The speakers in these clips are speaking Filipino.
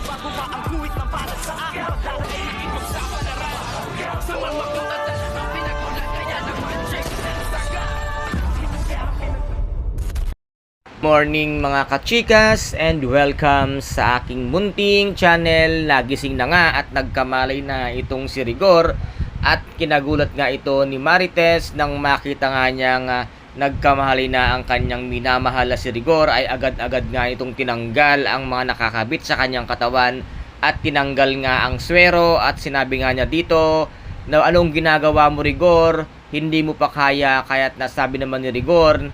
Ang guhit na para sa akin Pagdarating ipagsapalaran Sa mga katatan Ang pinagulat kaya naman check Saga. Morning mga kachikas and welcome sa aking munting channel. Nagising na nga at nagkamalay na itong si Rigor. At kinagulat nga ito ni Marites nang makita nga niyang ah, nagkamali na ang kanyang minamahal na si Rigor ay agad-agad nga itong tinanggal ang mga nakakabit sa kanyang katawan at tinanggal nga ang swero at sinabi nga niya dito na anong ginagawa mo Rigor hindi mo pa kaya kaya't nasabi naman ni Rigor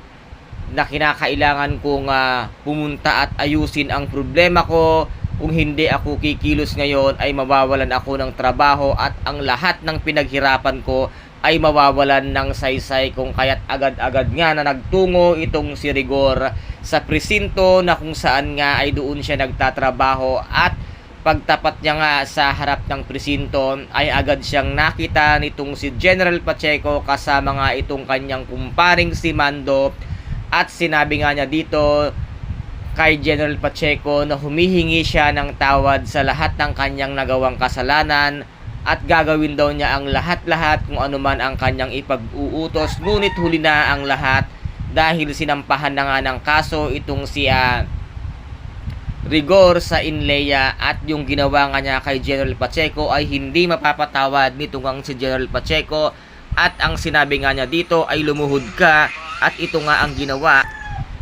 na kinakailangan kong ah, pumunta at ayusin ang problema ko. Kung hindi ako kikilos ngayon ay mawawalan ako ng trabaho at ang lahat ng pinaghirapan ko ay mawawalan ng saysay kung kaya't agad-agad nga na nagtungo itong si Rigor sa presinto na kung saan nga ay doon siya nagtatrabaho at pagtapat niya nga sa harap ng presinto ay agad siyang nakita nitong si General Pacheco kasama nga itong kanyang kumparing si Mando at sinabi nga niya dito kay General Pacheco na humihingi siya ng tawad sa lahat ng kanyang nagawang kasalanan at gagawin daw niya ang lahat-lahat kung ano man ang kanyang ipag-uutos. Ngunit huli na ang lahat dahil sinampahan na nga ng kaso itong si ah, rigor sa Inleya at yung ginawa nga niya kay General Pacheco ay hindi mapapatawad nito ngang si General Pacheco. At ang sinabi nga niya dito ay lumuhod ka at ito nga ang ginawa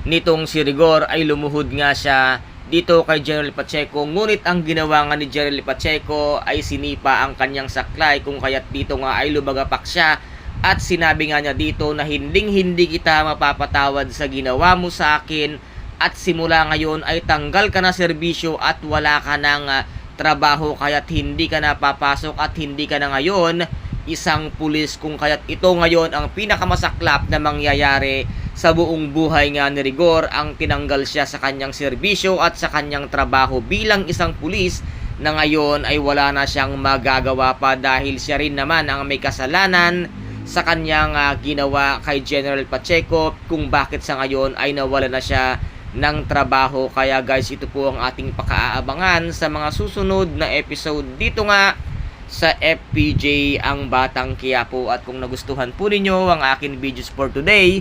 nitong si Rigor ay lumuhod nga siya dito kay General Pacheco ngunit ang ginawa nga ni General Pacheco ay sinipa ang kanyang saklay kung kaya't dito nga ay lumagapak siya. At sinabi nga niya dito na hinding hindi kita mapapatawad sa ginawa mo sa akin. At simula ngayon ay tanggal ka na serbisyo at wala ka ng ah, trabaho kaya't hindi ka na papasok at hindi ka na ngayon isang pulis. Kung kaya't ito ngayon ang pinakamasaklap na mangyayari sa buong buhay nga ni Rigor ang tinanggal siya sa kanyang serbisyo at sa kanyang trabaho bilang isang pulis na ngayon ay wala na siyang magagawa pa dahil siya rin naman ang may kasalanan sa kanyang ah, ginawa kay General Pacheco kung bakit sa ngayon ay nawala na siya ng trabaho. Kaya guys, ito po ang ating pakaabangan sa mga susunod na episode dito nga sa FPJ ang Batang Quiapo. At kung nagustuhan po ninyo ang akin videos for today,